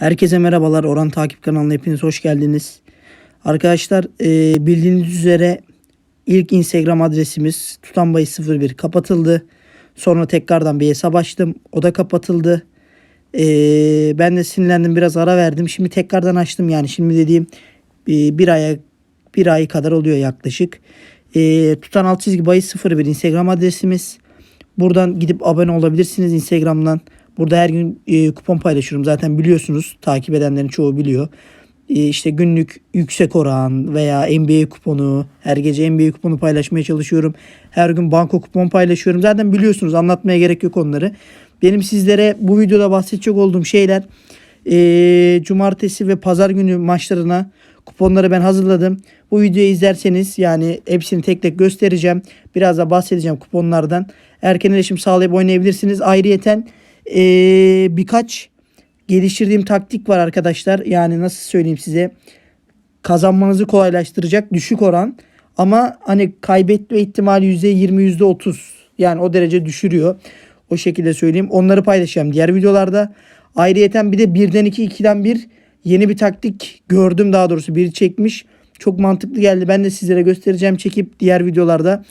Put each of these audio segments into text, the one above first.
Herkese merhabalar. Oran Takip kanalına hepiniz hoş geldiniz. Arkadaşlar e, bildiğiniz üzere ilk Instagram adresimiz tutanbayı 01 kapatıldı. Sonra tekrardan bir hesap açtım. O da kapatıldı. E, ben de sinirlendim biraz ara verdim. Şimdi tekrardan açtım yani. Şimdi dediğim e, bir aya bir ay kadar oluyor yaklaşık. E, tutan alt çizgi bayı 01 Instagram adresimiz. Buradan gidip abone olabilirsiniz Instagram'dan. Burada her gün e, kupon paylaşıyorum. Zaten biliyorsunuz takip edenlerin çoğu biliyor. E, işte günlük yüksek oran veya NBA kuponu, her gece NBA kuponu paylaşmaya çalışıyorum. Her gün banko kupon paylaşıyorum. Zaten biliyorsunuz anlatmaya gerek yok onları. Benim sizlere bu videoda bahsedecek olduğum şeyler e, cumartesi ve pazar günü maçlarına kuponları ben hazırladım. Bu videoyu izlerseniz yani hepsini tek tek göstereceğim. Biraz da bahsedeceğim kuponlardan. Erken erişim sağlayıp oynayabilirsiniz. Ayrıyeten e, birkaç geliştirdiğim taktik var arkadaşlar. Yani nasıl söyleyeyim size kazanmanızı kolaylaştıracak düşük oran ama hani kaybetme ihtimali %20 %30 yani o derece düşürüyor. O şekilde söyleyeyim. Onları paylaşacağım diğer videolarda. Ayrıyeten bir de birden iki ikiden bir yeni bir taktik gördüm daha doğrusu biri çekmiş. Çok mantıklı geldi. Ben de sizlere göstereceğim çekip diğer videolarda.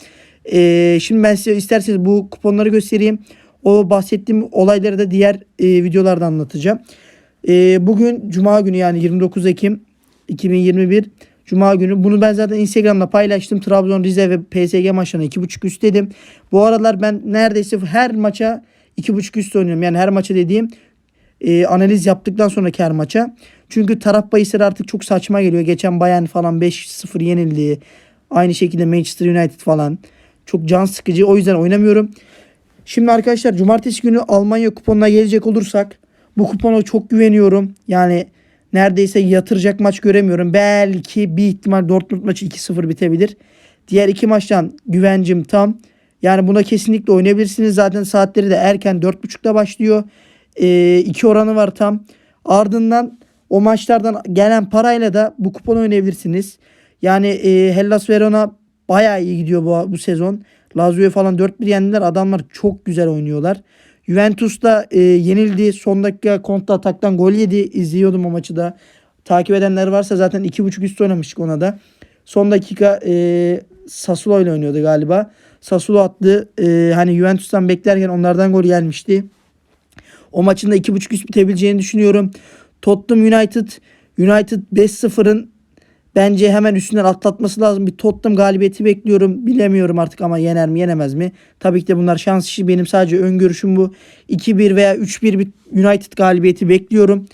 Ee, şimdi ben size isterseniz bu kuponları göstereyim. O bahsettiğim olayları da diğer e, videolarda anlatacağım. E, bugün Cuma günü yani 29 Ekim 2021 Cuma günü. Bunu ben zaten Instagram'da paylaştım. Trabzon, Rize ve PSG maçlarına 2.5 üst dedim. Bu aralar ben neredeyse her maça 2.5 üst oynuyorum. Yani her maça dediğim e, analiz yaptıktan sonraki her maça. Çünkü taraf bahisleri artık çok saçma geliyor. Geçen Bayern falan 5-0 yenildi. Aynı şekilde Manchester United falan. Çok can sıkıcı. O yüzden oynamıyorum. Şimdi arkadaşlar cumartesi günü Almanya kuponuna gelecek olursak bu kupona çok güveniyorum. Yani neredeyse yatıracak maç göremiyorum. Belki bir ihtimal Dortmund maçı 2-0 bitebilir. Diğer iki maçtan güvencim tam. Yani buna kesinlikle oynayabilirsiniz. Zaten saatleri de erken 4.30'da başlıyor. Ee, iki oranı var tam. Ardından o maçlardan gelen parayla da bu kupon oynayabilirsiniz. Yani e, Hellas Verona bayağı iyi gidiyor bu, bu sezon. Lazio'yu falan 4-1 yendiler. Adamlar çok güzel oynuyorlar. Juventus da e, yenildi. Son dakika kontra ataktan gol yedi. İzliyordum o maçı da. Takip edenler varsa zaten 2.5 üstü oynamıştık ona da. Son dakika e, Sassuolo ile oynuyordu galiba. Sassuolo attı. E, hani Juventus'tan beklerken onlardan gol gelmişti. O maçın da 2.5 üst bitebileceğini düşünüyorum. Tottenham United United 5-0'ın bence hemen üstünden atlatması lazım. Bir Tottenham galibiyeti bekliyorum. Bilemiyorum artık ama yener mi yenemez mi? Tabii ki de bunlar şans işi. Benim sadece öngörüşüm bu. 2-1 veya 3-1 bir United galibiyeti bekliyorum.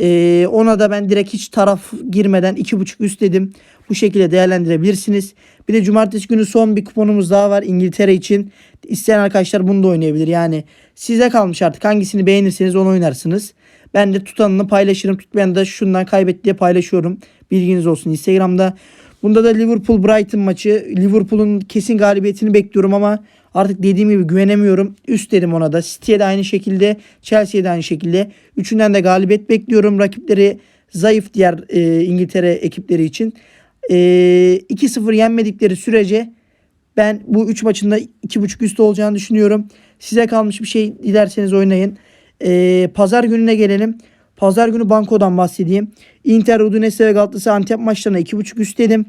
Ee, ona da ben direkt hiç taraf girmeden 2.5 üst dedim. Bu şekilde değerlendirebilirsiniz. Bir de cumartesi günü son bir kuponumuz daha var İngiltere için. İsteyen arkadaşlar bunu da oynayabilir. Yani size kalmış artık hangisini beğenirseniz onu oynarsınız. Ben de tutanını paylaşırım. Tutmayanı da şundan kaybet diye paylaşıyorum. Bilginiz olsun Instagram'da. Bunda da Liverpool Brighton maçı. Liverpool'un kesin galibiyetini bekliyorum ama artık dediğim gibi güvenemiyorum. Üst dedim ona da. City'ye de aynı şekilde. Chelsea'ye de aynı şekilde. Üçünden de galibiyet bekliyorum. Rakipleri zayıf diğer e, İngiltere ekipleri için. E, 2-0 yenmedikleri sürece ben bu 3 maçında 2.5 üstü olacağını düşünüyorum. Size kalmış bir şey dilerseniz oynayın. Ee, pazar gününe gelelim. Pazar günü bankodan bahsedeyim. Inter, Udinese ve Galatasaray Antep maçlarına 2.5 üst dedim.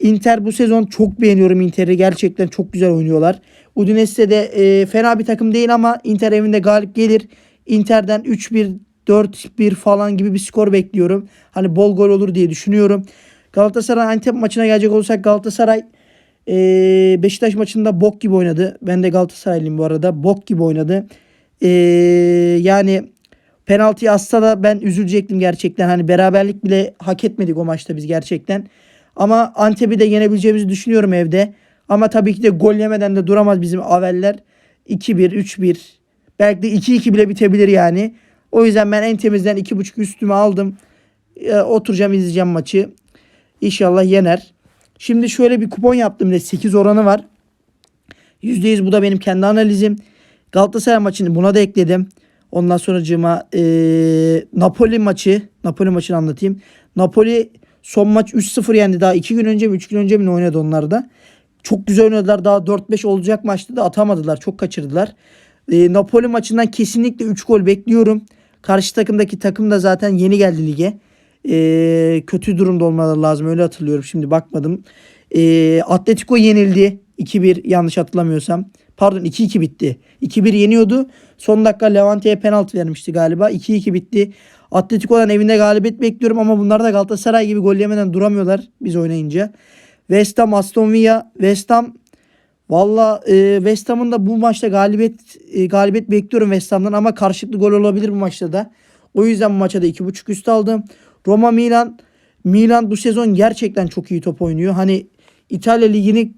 Inter bu sezon çok beğeniyorum Inter'i. Gerçekten çok güzel oynuyorlar. Udinese de e, fena bir takım değil ama Inter evinde galip gelir. Inter'den 3-1, 4-1 falan gibi bir skor bekliyorum. Hani bol gol olur diye düşünüyorum. Galatasaray Antep maçına gelecek olursak Galatasaray e, Beşiktaş maçında bok gibi oynadı. Ben de Galatasaraylıyım bu arada. Bok gibi oynadı. E, yani penaltıyı atsa da ben üzülecektim gerçekten. Hani beraberlik bile hak etmedik o maçta biz gerçekten. Ama Antep'i de yenebileceğimizi düşünüyorum evde. Ama tabii ki de gol yemeden de duramaz bizim aveller. 2-1, 3-1. Belki de 2-2 bile bitebilir yani. O yüzden ben en temizden 2.5 üstüme aldım. E, oturacağım izleyeceğim maçı. İnşallah yener. Şimdi şöyle bir kupon yaptım. de 8 oranı var. %100 bu da benim kendi analizim. Galatasaray maçını buna da ekledim. Ondan sonracığıma e, Napoli maçı. Napoli maçını anlatayım. Napoli son maç 3-0 yendi. Daha 2 gün önce mi 3 gün önce mi oynadı onlar da. Çok güzel oynadılar. Daha 4-5 olacak maçta da atamadılar. Çok kaçırdılar. E, Napoli maçından kesinlikle 3 gol bekliyorum. Karşı takımdaki takım da zaten yeni geldi lige. Ee, kötü durumda olmaları lazım öyle hatırlıyorum şimdi bakmadım. Ee, Atletico yenildi 2-1 yanlış hatırlamıyorsam. Pardon 2-2 bitti. 2-1 yeniyordu. Son dakika Levante'ye penaltı vermişti galiba. 2-2 bitti. Atletico'dan evinde galibiyet bekliyorum ama bunlar da Galatasaray gibi gol yemeden duramıyorlar biz oynayınca. West Ham, Aston Villa, West Ham Valla e, West Ham'ın da bu maçta galibiyet e, galibiyet bekliyorum West Ham'dan ama karşılıklı gol olabilir bu maçta da. O yüzden bu maça da 2.5 üst aldım. Roma Milan Milan bu sezon gerçekten çok iyi top oynuyor. Hani İtalya ligini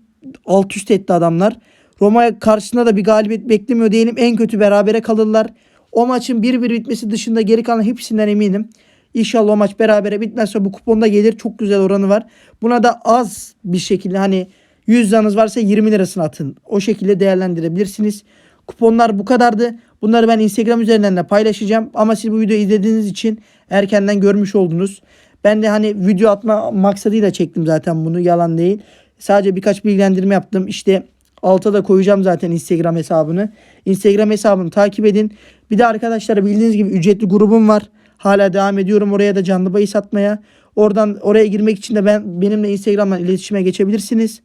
alt üst etti adamlar. Roma karşısında da bir galibiyet beklemiyor değilim. En kötü berabere kalırlar. O maçın 1-1 bitmesi dışında geri kalan hepsinden eminim. İnşallah o maç berabere bitmezse bu kuponda gelir. Çok güzel oranı var. Buna da az bir şekilde hani 100 liranız varsa 20 lirasını atın. O şekilde değerlendirebilirsiniz. Kuponlar bu kadardı. Bunları ben Instagram üzerinden de paylaşacağım. Ama siz bu videoyu izlediğiniz için erkenden görmüş oldunuz. Ben de hani video atma maksadıyla çektim zaten bunu. Yalan değil. Sadece birkaç bilgilendirme yaptım. İşte alta da koyacağım zaten Instagram hesabını. Instagram hesabını takip edin. Bir de arkadaşlar bildiğiniz gibi ücretli grubum var. Hala devam ediyorum oraya da canlı bahis atmaya. Oradan oraya girmek için de ben benimle Instagram'dan iletişime geçebilirsiniz.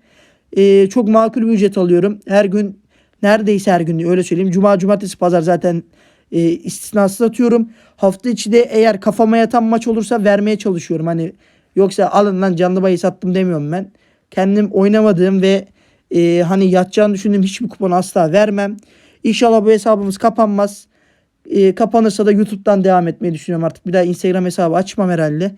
Ee, çok makul bir ücret alıyorum. Her gün neredeyse her gün öyle söyleyeyim. Cuma, cumartesi, pazar zaten e, istisnasız atıyorum. Hafta içi de eğer kafama yatan maç olursa vermeye çalışıyorum. Hani yoksa alın lan canlı bahis attım demiyorum ben. Kendim oynamadığım ve e, hani yatacağını düşündüğüm hiçbir kuponu asla vermem. İnşallah bu hesabımız kapanmaz. E, kapanırsa da YouTube'dan devam etmeyi düşünüyorum artık. Bir daha Instagram hesabı açmam herhalde.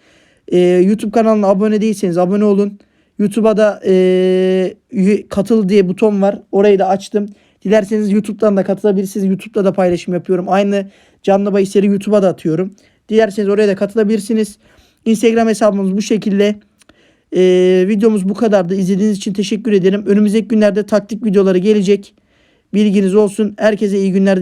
E, YouTube kanalına abone değilseniz abone olun. YouTube'a da e, katıl diye buton var. Orayı da açtım. Dilerseniz YouTube'dan da katılabilirsiniz. YouTube'da da paylaşım yapıyorum. Aynı canlı bahisleri YouTube'a da atıyorum. Dilerseniz oraya da katılabilirsiniz. Instagram hesabımız bu şekilde. E, videomuz bu kadardı. İzlediğiniz için teşekkür ederim. Önümüzdeki günlerde taktik videoları gelecek. Bilginiz olsun. Herkese iyi günler